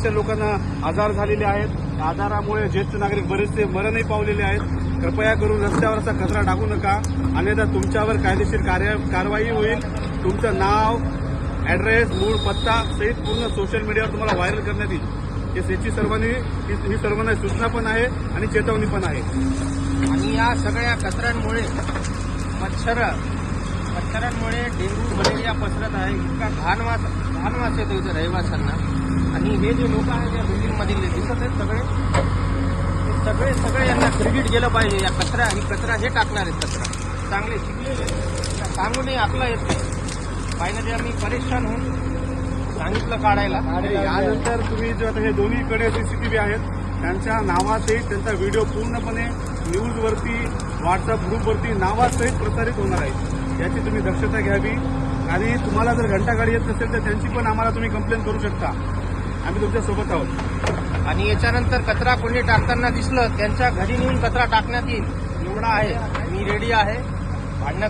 बऱ्याचशा लोकांना आजार झालेले आहेत. आजारामुळे ज्येष्ठ नागरिक बरेचसे मरणही पावलेले आहेत. कृपया करून रस्त्यावरचा कचरा टाकू नका. अन्यथा तुमच्यावर कायदेशीर कार्य कारवाई होईल. तुमचं नाव ॲड्रेस मूळ पत्ता सहित पूर्ण सोशल मीडियावर तुम्हाला व्हायरल करण्यात येईल. हे याची सर्वांनी ही ही सर्वांना सूचना पण आहे आणि चेतवणी पण आहे. आणि या सगळ्या कचऱ्यांमुळे मच्छर मच्छरांमुळे डेंग्यू मलेरिया पसरत आहे. इतका घाण वास घाण वास येतो इथं रहिवाशांना. आणि हे जे लोक आहेत या बिल्डिंगमधील दिसत आहेत सगळे ते सगळे सगळे यांना क्रेडिट गेलं पाहिजे. या कचरा ही कचरा हे टाकणार आहेत कचरा. चांगले शिकलेले सांगूनही आपला येत नाही. फायनली आम्ही परेशान होऊन सांगितलं काढायला. आणि यानंतर तुम्ही जे आता हे दोन्हीकडे सीसीटीव्ही आहेत त्यांच्या नावासहित त्यांचा व्हिडिओ पूर्णपणे न्यूजवरती व्हॉट्सअप ग्रुपवरती नावासहित प्रसारित होणार आहे. याची तुम्ही दक्षता घ्यावी. आणि तुम्हाला जर घंटागाडी येत नसेल तर त्यांची पण आम्हाला तुम्ही कंप्लेंट करू शकता. आम्ही तुमच्यासोबत आहोत. आणि याच्यानंतर कचरा कोणी टाकताना दिसलं त्यांच्या घरी नेऊन कचरा टाकण्यात येईल. एवढा आहे. मी रेडी आहे. भांडण्यात